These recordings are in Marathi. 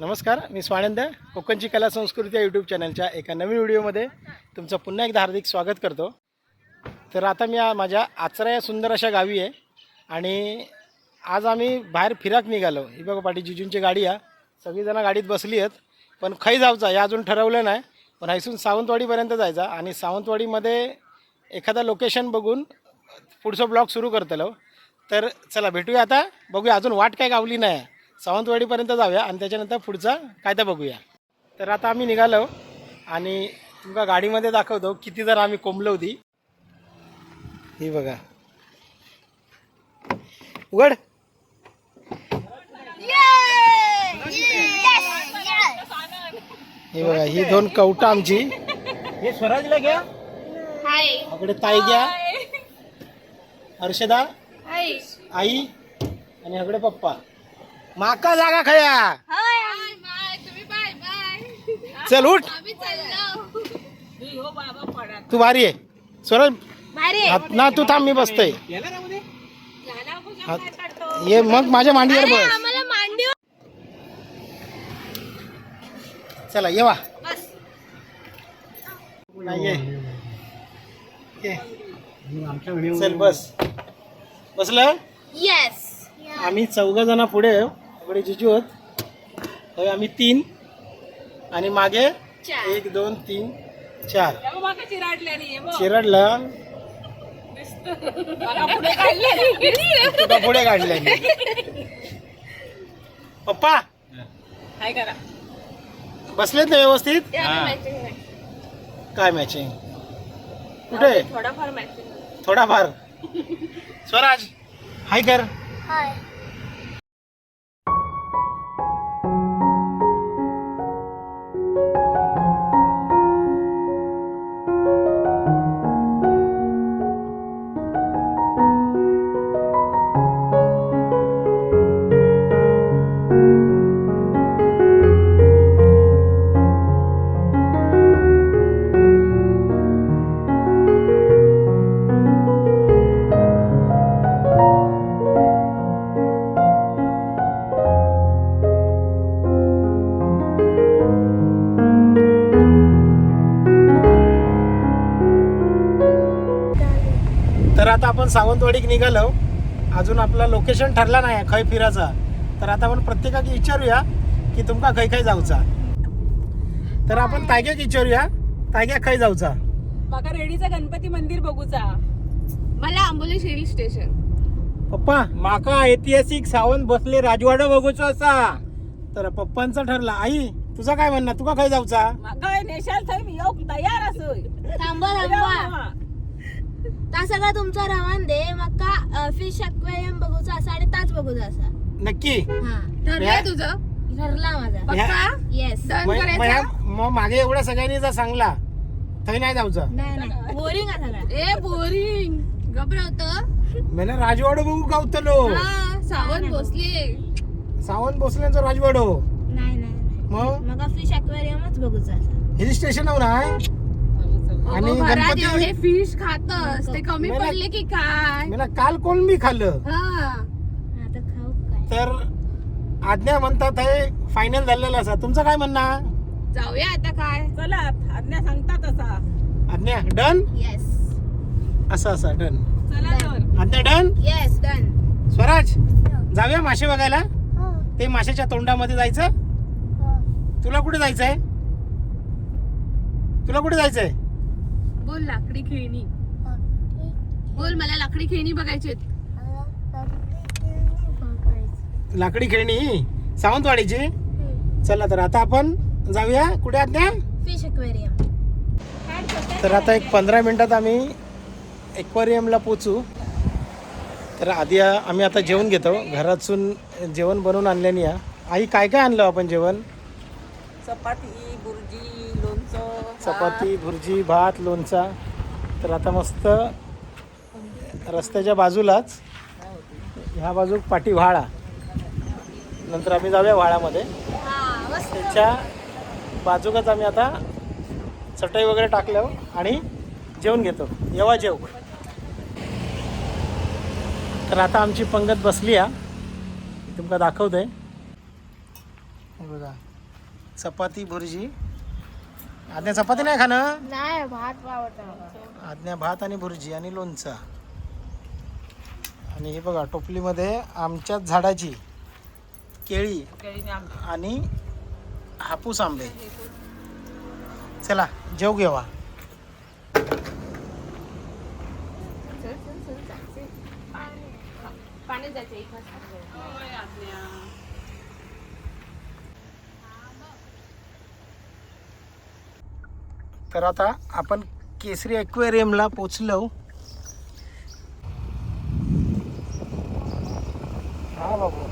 नमस्कार मी स्वानंद कोकणची कला संस्कृती या यूट्यूब चॅनलच्या एका नवीन व्हिडिओमध्ये तुमचं पुन्हा एकदा हार्दिक स्वागत करतो. तर आता मी माझ्या आचरा या सुंदर अशा गावी आहे आणि आज आम्ही बाहेर फिराक निघालो. ही बघा पाठी जिजूंची गाडी आहे. सगळीजणं गाडीत बसली आहेत. पण खै जाऊचा या अजून ठरवलं नाही. पण हायसून सावंतवाडीपर्यंत जायचा आणि सावंतवाडीमध्ये एखादा लोकेशन बघून पुढचं ब्लॉग सुरू करतलो. तर चला भेटूया आता. बघूया अजून वाट काय गावली नाही. सावंतवाडीपर्यंत जाऊया आणि त्याच्यानंतर पुढचा काय तर बघूया. तर आता आम्ही निघालो आणि तुमका गाडीमध्ये दाखवतो किती जण आम्ही कोंबलो होती. ही बघा. उघड. ही बघा ही दोन कवटा आमची. हे स्वराजला घ्या. आपले ताई घ्या. हर्षदा. आई. आणि हगडे पप्पा. माका जागा खया. चल उठ. तू भारी आहे. स्वराज ना तू थांब मी बसतोय. ये मग माझ्या मांडीवर बस. चला येवा नाही ये. ये. चल बस. बसलं? येस आम्ही चौघ जण पुढे आहे. पुढे जिजू होत होय आम्ही तीन. आणि मागे चार. एक दोन तीन चार. चिरडला तुला पुढे काढले पप्पा काय करा. बसलेत ना व्यवस्थित? काय मॅचिंग कुठे? थोडाफार मॅचिंग थोडाफार. स्वराज. हाय कर. तर आता आपण सावंतवाडीक निघालो. अजून आपला लोकेशन ठरला नाही खय फिरायचा. तर आता आपण प्रत्येकाक विचारूया की तुमका खय खय जाऊचा. तर आपण ताग्याक विचारूया ताग्याक खय जाऊचा? माका रेडीचा गणपती मंदिर बघूचा. मला आंबोली हिल स्टेशन. पप्पा माका ऐतिहासिक सावंत बसले राजवाडा बघूचो असा तर पप्पांचं ठरलं. आई तुझा काय म्हणणं? तुका खय जाऊचा? माका नेशाल थंय मी येऊ तयार असोय थांबा थांबा. ता सगळा तुमचा रवान दे मका फिश अक्वेरियम बघूचा असा आणि ताच बघूचा असा. नक्की. हा. ठरलंय तुझं? ठरला माझा. येस मग- एवढ्या सगळ्यांनी जर सांगला थंय नाही जाऊचा. नाही नाही. बोरिंग आहे सगळा. ए बोरिंग घबरवत. मी राजवाडो बघू गावतलो सावंत भोसले. सावंत भोसलेंचा राजवाडो. नाही नाही मग? मग फिश अक्वेरियमच बघूचा असा हिल स्टेशनवर आहे? आणि गणपती फिश खातस. ते कमी मला- पडले की काय? मला काल कोण बी खाल्लं? आता खाऊ काय? तर आज्ञा म्हणतात हे फायनल झालेलं असा. तुमचं काय म्हणणं? जाऊया आता काय? चला आज्ञा सांगतात असा. आज्ञा डन येस असं असं डन चला तर आज्ञा डन येस डन स्वराज जाऊया मासे बघायला? ते माशाच्या तोंडामध्ये जायचं? तुला कुठे जायचंय? तुला कुठे जायचंय? बोल लाकडी खेळणी. बोल मला लाकडी खेळणी बघायची लाकडी खेळणी? सावंतवाडीची? चला तर आता आपण जाऊया. कुठे आज्ञा फिश अक्वेरियम तर आता एक पंधरा मिनिटात आम्ही एक्वेरियमला पोचू तर आधी आम्ही आता जेवण घेतो. घरातून जेवण बनवून आणल्याने या. आई काय काय आणलं आपण जेवण? चपाती. चपाती भुर्जी भात लोणचा. तर आता मस्त रस्त्याच्या बाजूलाच ह्या बाजूक पाठी व्हाळा. नंतर आम्ही जाऊया व्हाळामध्ये. त्याच्या बाजूकच आम्ही आता चटई वगैरे टाकल्यावर आणि जेवण घेतो. येवा जेव. तर आता आमची पंगत बसली आहे तुमका दाखवते बघा. चपाती भुर्जी आज्ञा चपाती नाही खाणं? नाही भात आवडतं आज्ञा भात आणि भुर्जी आणि लोणचा. आणि हे बघा टोपलीमध्ये आमच्याच झाडाची केळी आणि हापूस आंबे. चला जेव घेवा. पाणी जायचं एक वाजता होय, आज्ञा. तर आता आपण केसरी ॲक्वेरियमला पोचलो. हा बाबू.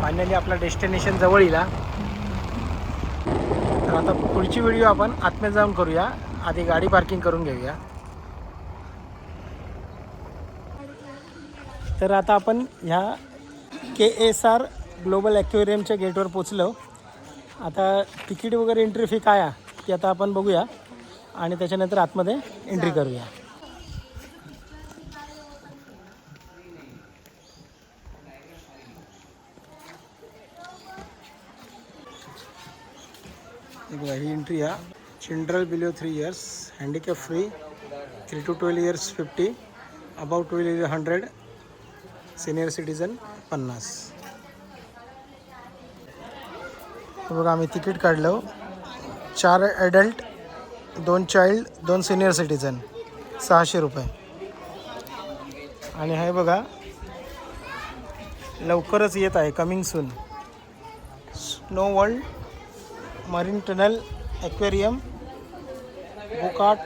फायनली आपला डेस्टिनेशन जवळ येईल तर आता पुढची व्हिडिओ आपण आतमध्ये जाऊन करूया. आधी गाडी पार्किंग करून घेऊया. तर आता आपण ह्या के एस आर ग्लोबल ॲक्वेरियमच्या गेटवर पोचलो. आता तिकीट वगैरे एंट्री फी काय आहे ती आता आपण बघूया. आणि त्याच्यानंतर आतमध्ये एंट्री करूया. हे बघा ही एंट्री आहे. Children below three years handicap free three to twelve years fifty about twelve hundred senior citizen पन्नास हे बघा आम्ही तिकीट काढलं. चार ॲडल्ट दोन चाइल्ड दोन सिनियर सिटीजन सहाशे रुपये. आणि हे बघा लवकरच येत आहे coming soon snow world marine tunnel aquarium go kart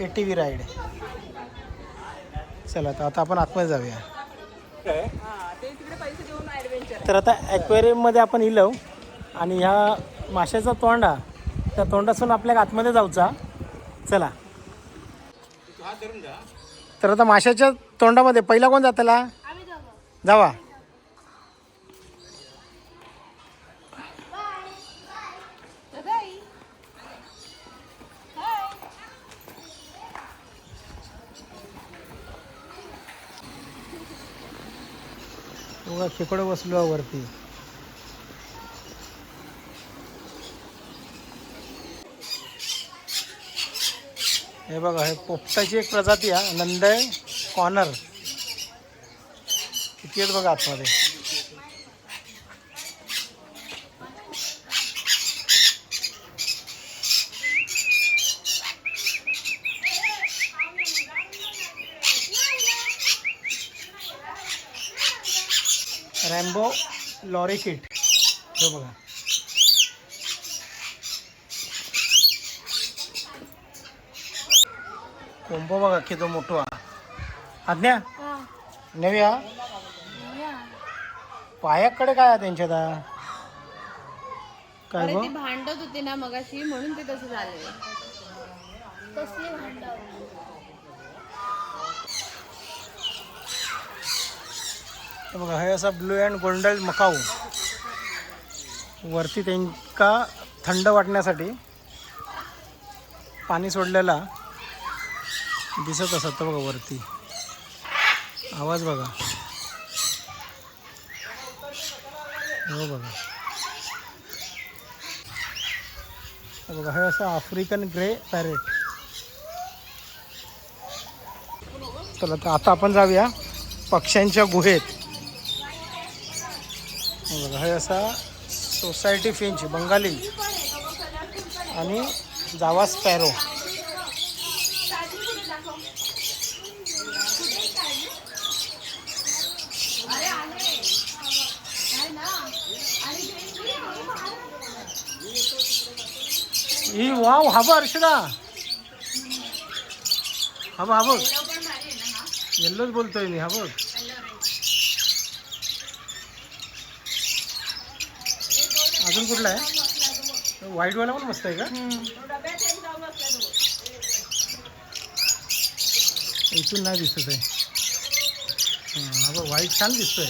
A T V ride चला तर आता आपण आतमध्ये जाऊया. तर आता ॲक्वेरियममध्ये आपण इलो आणि ह्या माशाचा तोंडा त्या तोंडासून आपल्या आतमध्ये जाऊचा. चला. तर आता माशाच्या तोंडामध्ये पहिला कोण जातला? जावा. बघा शेकडो बसलो वरती. हे बघा हे पोपटाची एक प्रजाती आहे नंदय कॉर्नर किती आहेत बघा आतमध्ये रॅम्बो लॉरी किट हे बघा कोंबो बघा किती मोठो हा आज्ञा नव्या पायाकडे काय आहे त्यांच्यात हा? काय भांडत होती ना मगाशी म्हणून ते तसं झालंय. कसली हे बघा हे असा ब्लू अँड गोल्डन मकाऊ. वरती त्यांका थंड वाटण्यासाठी पाणी सोडलेला दिसत असत बघा वरती. आवाज बघा. हो बघा. बघा हे असं आफ्रिकन ग्रे पॅरेट. चला तर आता आपण जाऊया पक्ष्यांच्या गुहेत. बघा हे असा सोसायटी फिंच बंगाली. आणि जावा स्पॅरो. ही वाव हा बघ अर्षदा हा बघ येल्लोच बोलतोय मी हा अजून कुठला आहे? व्हाईटवाला पण मस्त आहे का? इथून नाही दिसत आहे. हां हा बघ व्हाईट छान दिसतोय.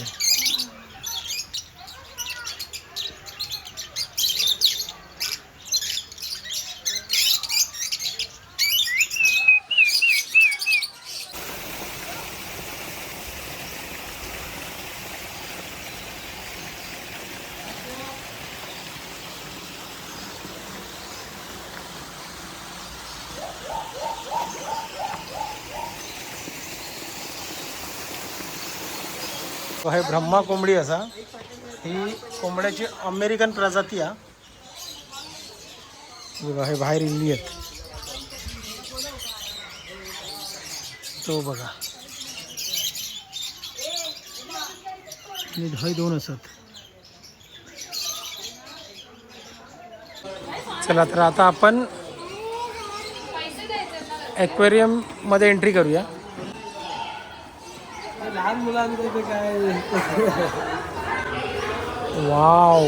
तो हे ब्रह्मा कोंबडी असा. ही कोंबड्याची अमेरिकन प्रजाती बघा हे बाहेर इल्ली आहेत. तो बघा. हे दोन असत चला तर आता आपण ॲक्वेरियममध्ये एंट्री करूया. लहान मुलांकडे काय? वाव.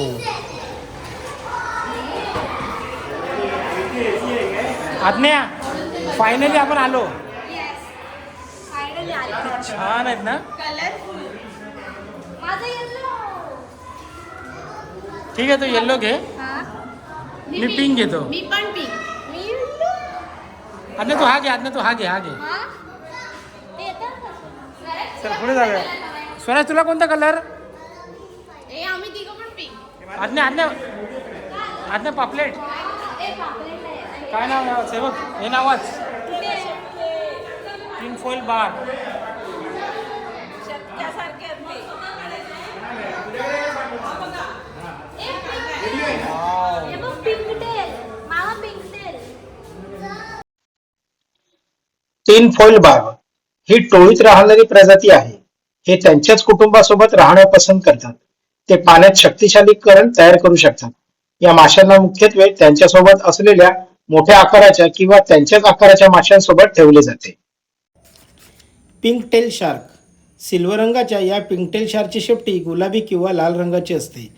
आज्ञा फायनली आपण आलो. छान आहेत ना? ठीक आहे तो येल्लो घे. मी पिंक घेतो. मी पण पिंक आज्ञा तू हा घे आज्ञा तू हा घे हा घे. का? चल पुढे जाऊया. स्वराज तुला कोणता कलर आज्ञा आज्ञा. आज्ञा पापलेट. काय नाव आहे? सेवक हे नाव वाच तीन फोईल बार शक्यासारखे आहेत ते. हे बघ पिंक टेल मामा पिंक टेल तीन फॉइल बाग ही टोळीत राहणारी प्रजाती आहे. हे त्यांच्याच कुटुंबासोबत राहणं पसंत करतात. ते पाण्यात शक्तिशाली करण तयार करू शकतात. या माशांना मुख्यत्वे त्यांच्यासोबत असलेल्या मोठ्या आकाराच्या किंवा त्यांच्याच आकाराच्या माशांसोबत ठेवले जाते. Pink tail shark. सिल्वर रंगाच्या या पिंक टेल शार्कची शेपटी गुलाबी किंवा लाल रंगाची असते.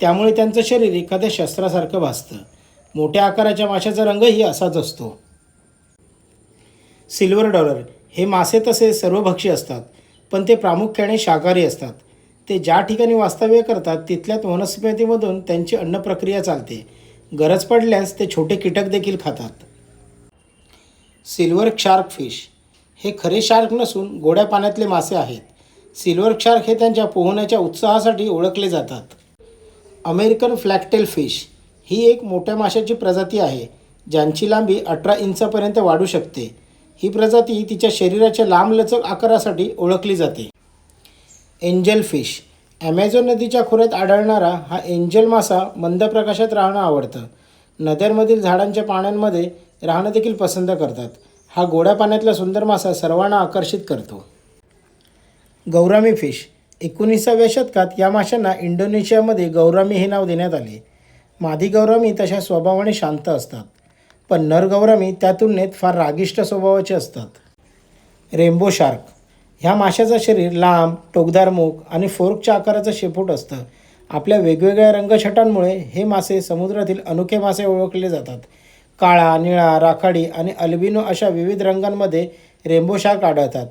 त्यामुळे त्यांचं शरीर एखाद्या शस्त्रासारखं भासतं. मोठ्या आकाराच्या माशाचा रंगही असाच असतो. सिल्वर डॉलर हे मासे तसे सर्वभक्षी असतात पण ते प्रामुख्याने शाकाहारी असतात. ते ज्या ठिकाणी वास्तव्य करतात तिथल्याच वनस्पतीमधून त्यांची अन्नप्रक्रिया चालते. गरज पडल्यास ते छोटे कीटक देखील खातात. सिल्वर शार्क फिश हे खरे शार्क नसून गोड्या पाण्यातले मासे आहेत. सिल्वर शार्क हे त्यांच्या पोहण्याच्या उत्साहासाठी ओळखले जातात. अमेरिकन फ्लॅक्टेल फिश ही एक मोठ्या माशाची प्रजाती आहे ज्यांची लांबी अठरा इंचापर्यंत वाढू शकते. ही प्रजाती तिच्या शरीराच्या लांबलचक आकारासाठी ओळखली जाते. Angel fish. ॲमेझॉन नदीच्या खोऱ्यात आढळणारा हा एंजल मासा मंद प्रकाशात राहणं आवडतं. नद्यांमधील झाडांच्या पाण्यांमध्ये राहणं देखील पसंत करतात. हा गोड्या पाण्यातला सुंदर मासा सर्वांना आकर्षित करतो. Gourami fish. एकोणीसाव्या शतकात या माशांना इंडोनेशियामध्ये गौरामी हे नाव देण्यात आले. मादी गौरामी तशा स्वभावाने शांत असतात. पण नरगौरामी त्या तुलनेत फार रागिष्ट स्वभावाचे असतात. Rainbow shark. ह्या माशाचं शरीर लांब टोकदार मुख आणि फोर्कच्या आकाराचं शेपूट असतं. आपल्या वेगवेगळ्या रंगछटांमुळे हे मासे समुद्रातील अनोखे मासे ओळखले जातात. काळा निळा राखाडी आणि अल्बिनो अशा विविध रंगांमध्ये रेम्बो शार्क आढळतात.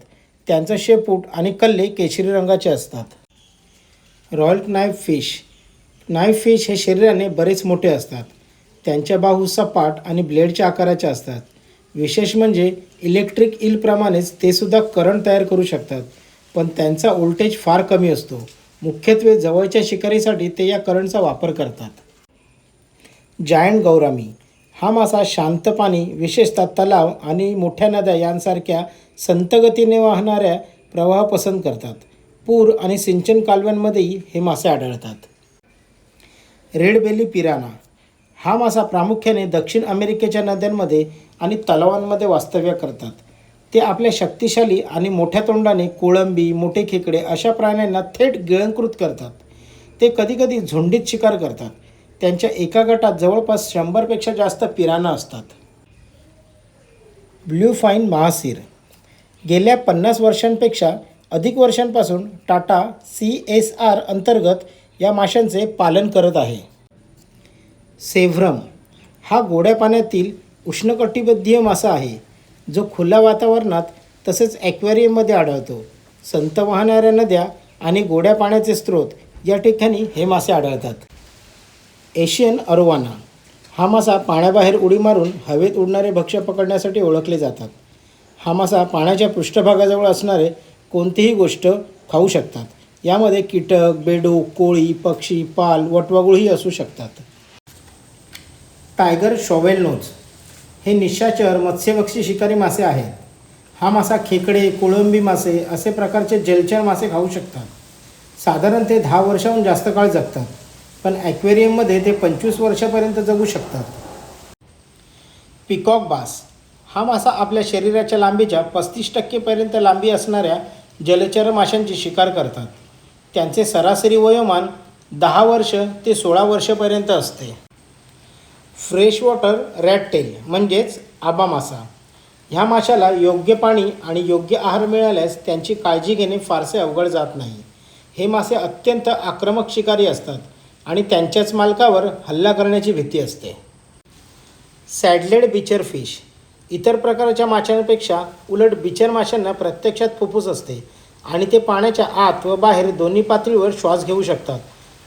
त्यांचं शेपूट आणि कल्ले केशरी रंगाचे असतात. Royal knife fish. Knife fish हे शरीराने बरेच मोठे असतात. त्यांच्या बाहू सपाट आणि ब्लेडच्या आकाराच्या असतात. विशेष म्हणजे इलेक्ट्रिक इलप्रमाणेच ते सुद्धा करंट तयार करू शकतात पण त्यांचा व्होल्टेज फार कमी असतो. मुख्यत्वे जवळच्या शिकारीसाठी ते या करंटचा वापर करतात. जायंट गौरामी हा मासा शांत पाणी विशेषतः तलाव आणि मोठ्या नद्या यांसारख्या संतगतीने वाहणाऱ्या प्रवाह पसंत करतात. पूर आणि सिंचन कालव्यांमध्येही हे मासे आढळतात. रेड बेली पिराना हा मासा प्रामुख्याने दक्षिण अमेरिकेच्या नद्यांमध्ये आणि तलावांमध्ये वास्तव्य करतात. ते आपल्या शक्तिशाली आणि मोठ्या तोंडाने कोळंबी मोठे खेकडे अशा प्राण्यांना थेट गिळंकृत करतात. ते कधीकधी झुंडीत शिकार करतात. त्यांच्या एका गटात जवळपास शंभरपेक्षा जास्त पिराना असतात. Blue fin mahseer. गेल्या पन्नास वर्षांपेक्षा अधिक वर्षांपासून टाटा सी एस आर अंतर्गत या माशांचे पालन करत आहे. सेव्हरम हा गोड्या पाण्यातील उष्णकटिबंधीय मासा आहे जो खुल्या वातावरणात तसेच ॲक्वेरियममध्ये आढळतो. संत वाहणाऱ्या नद्या आणि गोड्या पाण्याचे स्रोत या ठिकाणी हे मासे आढळतात. एशियन अरोवाना हा मासा पाण्याबाहेर उडी मारून हवेत उडणारे भक्ष्य पकडण्यासाठी ओळखले जातात. हा मासा पाण्याच्या पृष्ठभागाजवळ असणारे कोणतीही गोष्ट खाऊ शकतात. यामध्ये कीटक बेडूक कोळी पक्षी पाल वटवागुळही असू शकतात. Tiger shovel nose. हे निशाचर मत्स्यभक्षी शिकारी मासे आहेत. हा मासा खेकडे कोळंबी मासे असे प्रकारचे जलचर मासे खाऊ शकतात. साधारण ते दहा वर्षाहून जास्त काळ जगतात पण ॲक्वेरियममध्ये ते पंचवीस वर्षापर्यंत जगू शकतात. Peacock bass. हा मासा आपल्या शरीराच्या लांबीच्या पस्तीस टक्केपर्यंत लांबी असणाऱ्या जलचर माशांची शिकार करतात. त्यांचे सरासरी वयोमान दहा वर्ष ते सोळा वर्षपर्यंत असते. फ्रेश वॉटर रॅट टेल म्हणजेच आबा मासा. ह्या माशाला योग्य पाणी आणि योग्य आहार मिळाल्यास त्यांची काळजी घेणे फारसे अवघड जात नाही. हे मासे अत्यंत आक्रमक शिकारी असतात आणि त्यांच्याच मालकावर हल्ला करण्याची भीती असते. Saddled bichir fish. इतर प्रकारच्या माशांपेक्षा उलट बिचर माशांना प्रत्यक्षात फुफ्फुस असते आणि ते पाण्याच्या आत व बाहेर दोन्ही पातळीवर श्वास घेऊ शकतात.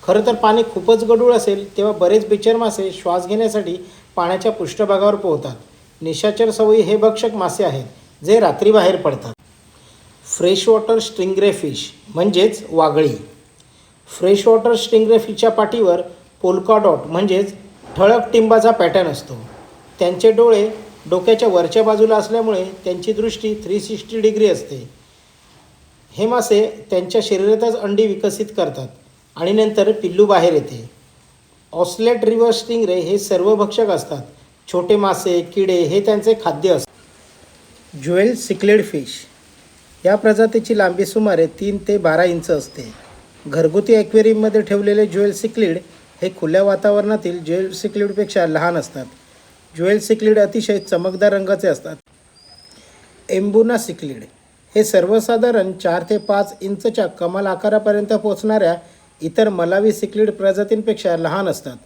खरं तर पाणी खूपच गढूळ असेल तेव्हा बरेच बिचर मासे श्वास घेण्यासाठी पाण्याच्या पृष्ठभागावर पोहतात. निशाचर सवयी हे भक्षक मासे आहेत जे रात्री बाहेर पडतात. फ्रेश वॉटर स्ट्रिंग्रे फिश म्हणजेच वागळी. फ्रेश वॉटर स्ट्रिंग्रे फिशच्या पाठीवर पोलका डॉट म्हणजेच ठळक टिंबाचा पॅटर्न असतो. त्यांचे डोळे डोक्याच्या वरच्या बाजूला असल्यामुळे त्यांची दृष्टी थ्री सिक्स्टी डिग्री असते. हे मासे त्यांच्या शरीरातच अंडी विकसित करतात. आणि नंतर पिल्लू बाहेर येते. ऑस्लेट रिव्हर स्टिंगरे हे सर्व भक्षक असतात. छोटे मासे किडे हे त्यांचे खाद्य असतात. Jewel cichlid fish. या प्रजातीची लांबी सुमारे तीन ते बारा इंच असते. घरगुती ॲक्वेरियममध्ये ठेवलेले ज्वेल सिक्लिड हे खुल्या वातावरणातील ज्वेल सिक्लिडपेक्षा लहान असतात. ज्वेल सिक्लिड अतिशय चमकदार रंगाचे असतात. एम्बुना सिक्लिड हे सर्वसाधारण चार ते पाच इंचच्या कमाल आकारापर्यंत पोचणाऱ्या इतर मलावी सिक्लिड प्रजातींपेक्षा लहान असतात.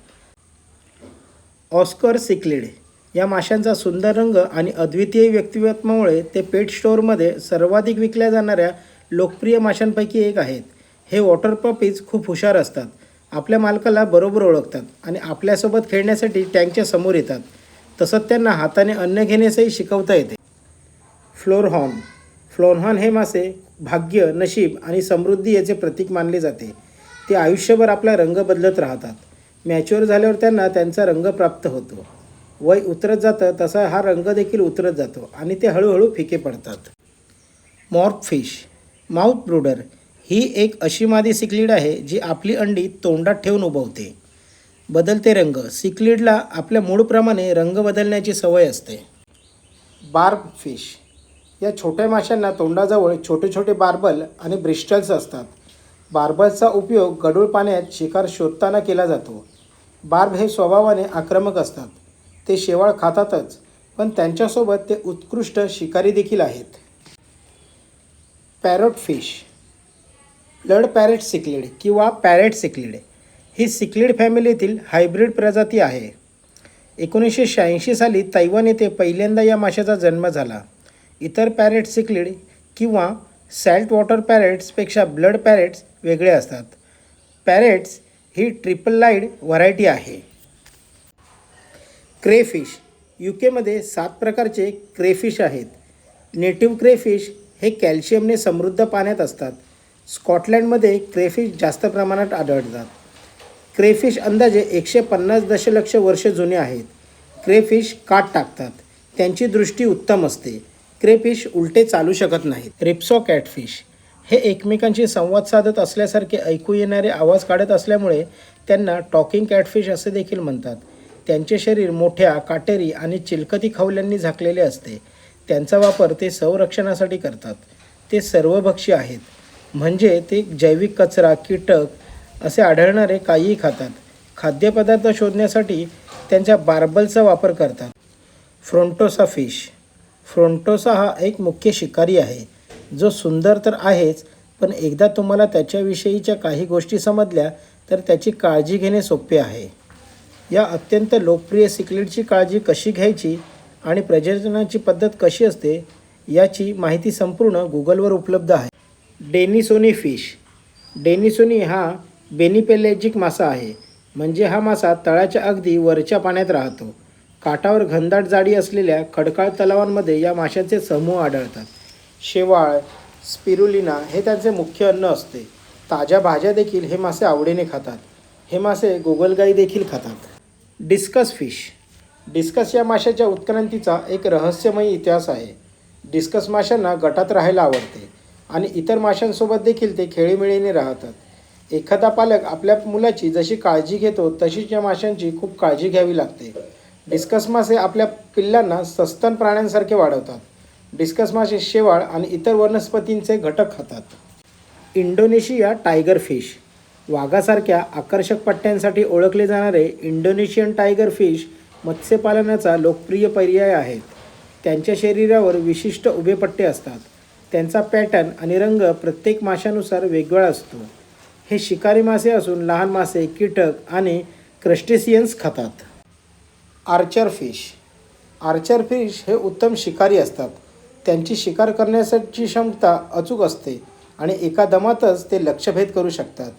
ऑस्कर सिक्लिड या माशांचा सुंदर रंग आणि अद्वितीय व्यक्तिमत्वामुळे ते पेट स्टोअरमध्ये सर्वाधिक विकल्या जाणाऱ्या लोकप्रिय माशांपैकी एक आहेत. हे वॉटर पपीज खूप हुशार असतात. आपल्या मालकाला बरोबर ओळखतात आणि आपल्यासोबत खेळण्यासाठी टँकच्या समोर येतात. तसंच त्यांना हाताने अन्न घेण्यासही शिकवता येते. फ्लोरहॉर्न. फ्लोरहॉर्न हे मासे भाग्य नशीब आणि समृद्धी याचे प्रतीक मानले जाते. ते आयुष्यभर आपला रंग बदलत राहतात. मॅच्युअर झाल्यावर त्यांना त्यांचा रंग प्राप्त होतो. वय उतरत जातं तसा हा रंग देखील उतरत जातो आणि ते हळूहळू फिके पडतात. मॉर्क फिश माउथ ब्रूडर ही एक अशी मादी सिकलीड आहे जी आपली अंडी तोंडात ठेवून उभवते बदलते रंग सिकलीडला आपल्या मूळप्रमाणे रंग बदलण्याची सवय असते. बार्ब फिश या छोट्या माशांना तोंडाजवळ छोटे छोटे बार्बल आणि ब्रिस्टल्स असतात. बार्बलचा उपयोग गढूळ पाण्यात शिकार शोधताना केला जातो. बार्ब हे स्वभावाने आक्रमक असतात. ते शेवाळ खातातच पण त्यांच्यासोबत ते उत्कृष्ट शिकारी देखील आहेत. Parrot fish. Blood parrot cichlid किंवा पॅरेट सिक्लिड ही सिक्लिड फॅमिलीतील हायब्रिड प्रजाती आहे. एकोणीसशे शहाऐंशी साली तैवान येथे पहिल्यांदा या माशाचा जन्म झाला. इतर पॅरेट सिक्लिड किंवा सॅल्ट वॉटर पॅरेट्सपेक्षा ब्लड पॅरेट्स वेगळे असतात. पॅरेट्स ही ट्रिपल लाईड व्हरायटी आहे. क्रेफिश यू केमध्ये सात प्रकारचे क्रेफिश आहेत. नेटिव्ह क्रेफिश हे कॅल्शियमने समृद्ध पाण्यात असतात. स्कॉटलँडमध्ये क्रेफिश जास्त प्रमाणात आढळतात. क्रेफिश अंदाजे एकशे पन्नास दशलक्ष वर्ष जुने आहेत. क्रेफिश काट टाकतात. त्यांची दृष्टी उत्तम असते. क्रेफिश उलटे चालू शकत नाहीत. रिप्सो कॅटफिश हे एकमेकांशी संवाद साधत असल्यासारखे ऐकू येणारे आवाज काढत असल्यामुळे त्यांना टॉकिंग कॅटफिश असे देखील म्हणतात. त्यांचे शरीर मोठ्या काटेरी आणि चिलकती खवल्यांनी झाकलेले असते. त्यांचा वापर ते संरक्षणासाठी करतात. ते सर्वभक्षी आहेत. म्हणजे ते जैविक कचरा कीटक असे आढळणारे काहीही खातात. खाद्यपदार्थ शोधण्यासाठी त्यांच्या बार्बलचा वापर करतात. फ्रोंटोसा फिश फ्रोंटोसा हा एक मुख्य शिकारी आहे. जो सुंदर तर आहेच पण एकदा तुम्हाला त्याच्याविषयीच्या काही गोष्टी समजल्या तर त्याची काळजी घेणे सोपे आहे. या अत्यंत लोकप्रिय सिकलेटची काळजी कशी घ्यायची आणि प्रजननाची पद्धत कशी असते याची माहिती संपूर्ण गुगलवर उपलब्ध आहे. Denisonii fish. डेनिसोनी हा बेनिपेलेजिक मासा आहे म्हणजे हा मासा तळाच्या अगदी वरच्या पाण्यात राहतो. काठावर घनदाट जाडी असलेल्या खडकाळ तलावांमध्ये या माशांचे समूह आढळतात. शेवाळ स्पिरुलिना हे त्यांचे मुख्य अन्न असते. ताज्या भाज्या देखील हे मासे आवडीने खातात. हे मासे गोगलगाई देखील खातात. Discuss fish. डिस्कस या माशाच्या उत्क्रांतीचा एक रहस्यमयी इतिहास आहे. डिस्कस माशांना गटात राहायला आवडते आणि इतर माशांसोबत देखील ते खेळीमेळीने राहतात. एखादा पालक आपल्या मुलाची जशी काळजी घेतो तशीच या माशांची खूप काळजी घ्यावी लागते. डिस्कस मासे आपल्या पिल्लांना सस्तन प्राण्यांसारखे वाढवतात. डिस्कस मासे शेवाळ आणि इतर वनस्पतींचे घटक खातात. Indonesia tiger fish. वाघासारख्या आकर्षक पट्ट्यांसाठी ओळखले जाणारे इंडोनेशियन टायगर फिश मत्स्यपालनाचा लोकप्रिय पर्याय आहेत. त्यांच्या शरीरावर विशिष्ट उभे पट्टे असतात. त्यांचा पॅटर्न आणि रंग प्रत्येक माशानुसार वेगळा असतो. हे शिकारी मासे असून लहान मासे कीटक आणि क्रस्टेसियन्स खातात. Archer fish. आर्चर फिश हे उत्तम शिकारी असतात. त्यांची शिकार करण्यासाठी क्षमता अचूक असते आणि एका दमातच ते लक्षभेद करू शकतात.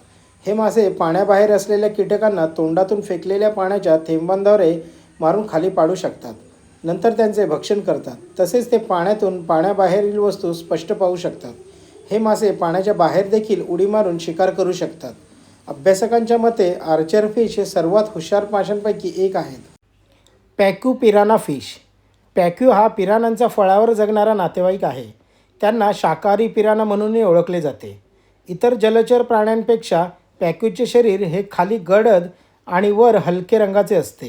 हे मासे पाण्याबाहेर असलेल्या कीटकांना तोंडातून फेकलेल्या पाण्याच्या थेंबांद्वारे मारून खाली पाडू शकतात. नंतर त्यांचे भक्षण करतात. तसेच ते पाण्यातून पाण्याबाहेरील वस्तू स्पष्ट पाहू शकतात. हे मासे पाण्याच्या बाहेर देखील उडी मारून शिकार करू शकतात. अभ्यासकांच्या मते आर्चर फिश हे सर्वात हुशार माशांपैकी एक आहेत. पॅक्यू पिराना फिश. पॅक्यू हा पिरानांचा फळावर जगणारा नातेवाईक आहे. त्यांना शाकाहारी पिराना म्हणूनही ओळखले जाते. इतर जलचर प्राण्यांपेक्षा पॅक्यूचे शरीर हे खाली गडद आणि वर हलके रंगाचे असते.